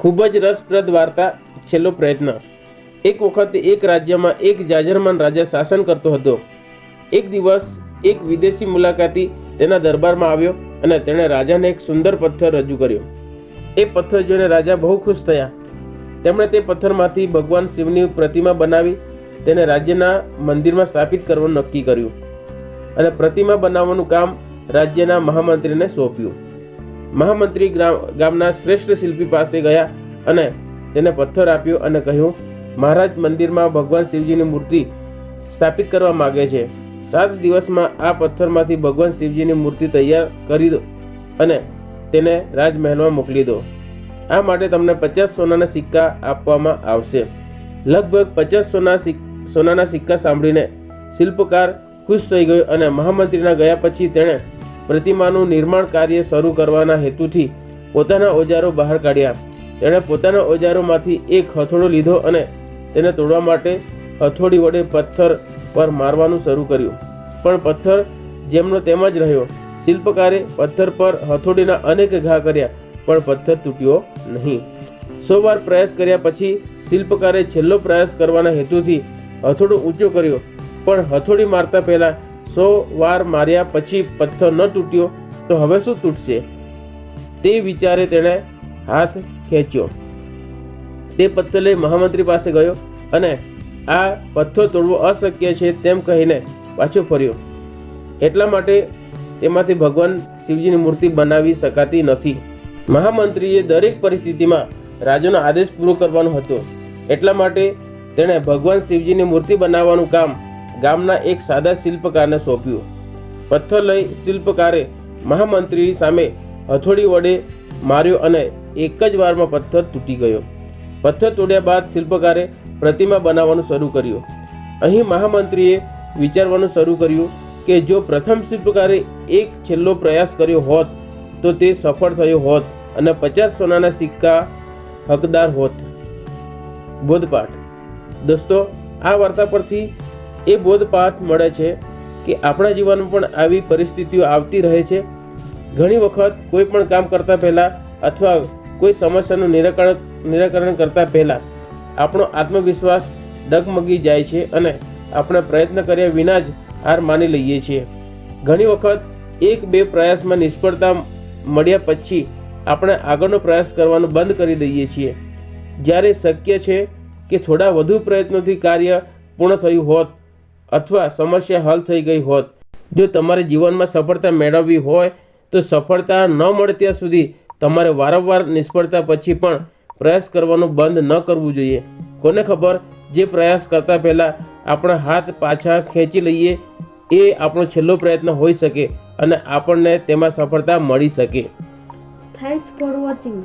ખૂબ જ રસપ્રદ વાર્તા, છેલ્લો પ્રયત્ન. એક વખત એક રાજ્યમાં એક જાજરમાન રાજા શાસન કરતો હતો. એક દિવસ એક વિદેશી મુલાકાતી તેના દરબારમાં આવ્યો અને તેણે રાજાને એક સુંદર પથ્થર રજૂ કર્યો. એ પથ્થર જોઈને રાજા બહુ ખુશ થયા. તેમણે તે પથ્થરમાંથી ભગવાન શિવની પ્રતિમા બનાવી, તેને રાજ્યના મંદિરમાં સ્થાપિત કરવાનું નક્કી કર્યું અને પ્રતિમા બનાવવાનું કામ રાજ્યના મહામંત્રીને સોંપ્યું. મહામંત્રી ગામના શ્રેષ્ઠ શિલ્પી પાસે ગયા અને તેને પથ્થર આપ્યો અને કહ્યું, મહારાજ મંદિરમાં ભગવાન શિવજીની મૂર્તિ સ્થાપિત કરવા માગે છે. સાત દિવસમાં આ પથ્થરમાંથી ભગવાન શિવજીની મૂર્તિ તૈયાર કરી દો અને તેને રાજમહેલમાં મોકલી દો. આ માટે તમને પચાસ સોનાના સિક્કા આપવામાં આવશે. લગભગ પચાસ સોના સોનાના સિક્કા સાંભળીને શિલ્પકાર ખુશ થઈ ગયો અને મહામંત્રીના ગયા પછી તેણે પ્રતિમાનું નિર્માણ કાર્ય શરૂ કરવાના હેતુથી પોતાના ઓજારો બહાર કાઢ્યા. તેણે પોતાના ઓજારોમાંથી એક હથોડો લીધો અને તેને તોડવા માટે હથોડી વડે પથ્થર પર મારવાનું શરૂ કર્યું. પણ પથ્થર જેમનો તેમ જ રહ્યો. શિલ્પકારે પથ્થર પર હથોડીના અનેક ઘા કર્યા, પણ પથ્થર તૂટ્યો નહીં. સો વાર પ્રયાસ કર્યા પછી શિલ્પકારે છેલ્લો પ્રયાસ કરવાના હેતુથી હથોડો ઊંચો કર્યો, પણ હથોડી મારતા પહેલા સો વાર માર્યા પછી પથ્થર ન તૂટ્યો, તો હવે શું તૂટશે? તે વિચારે તેણે હાથ ખેંચ્યો. તે પથ્થર લઈ મહામંત્રી પાસે ગયો અને આ પથ્થર તોડવો અશક્ય છે તેમ કહીને પાછો ફર્યો. એટલા માટે તેમાંથી ભગવાન શિવજીની મૂર્તિ બનાવી શકાતી નથી. મહામંત્રીએ દરેક પરિસ્થિતિમાં રાજાનો આદેશ પૂરો કરવાનો હતો. એટલા માટે તેણે ભગવાન શિવજીની મૂર્તિ બનાવવાનું કામ ગામના એક સાદા શિલ્પકારને સોંપ્યું. પથ્થર લઈ શિલ્પકારે મહામંત્રી સામે હથોડી વડે માર્યો અને એક જ વારમાં પથ્થર તૂટી ગયો. પથ્થર તોડ્યા બાદ શિલ્પકારે પ્રતિમા બનાવવાનું શરૂ કર્યું. અહીં મહામંત્રીએ વિચારવાનું શરૂ કર્યું કે જો પ્રથમ શિલ્પકારે એક છેલ્લો પ્રયાસ કર્યો હોત, તો તે સફળ થયો હોત અને પચાસ સોનાના સિક્કા હકદાર હોત. બોધપાઠ. દોસ્તો, આ વાર્તા પરથી એ બોધપાઠ મળે છે કે આપણા જીવનમાં પણ આવી પરિસ્થિતિઓ આવતી રહે છે. ઘણી વખત કોઈ પણ કામ કરતા પહેલા અથવા કોઈ સમસ્યાનું નિરાકરણ નિરાકરણ કરતા પહેલા આપણો આત્મવિશ્વાસ ડગમગી જાય છે અને આપણે પ્રયત્ન કર્યા વિના જ હાર માની લઈએ છીએ. ઘણી વખત એક બે પ્રયાસમાં નિષ્ફળતા મળ્યા પછી આપણે આગળનો પ્રયાસ કરવાનું બંધ કરી દઈએ છીએ. જ્યારે શક્ય છે કે થોડા વધુ પ્રયત્નોથી કાર્ય પૂર્ણ થયું હોત અથવા સમસ્યા હલ થઈ ગઈ હોત. જો તમારે જીવનમાં સફળતા મેળવવી હોય, તો સફળતા ન મળે ત્યાં સુધી તમારે વારંવાર નિષ્ફળતા પછી પણ પ્રયાસ કરવાનું બંધ ન કરવું જોઈએ. કોને ખબર જે પ્રયાસ કરતા પહેલાં આપણા હાથ પાછા ખેંચી લઈએ, એ આપણો છેલ્લો પ્રયત્ન હોઈ શકે અને આપણને તેમાં સફળતા મળી શકે. Thanks for watching.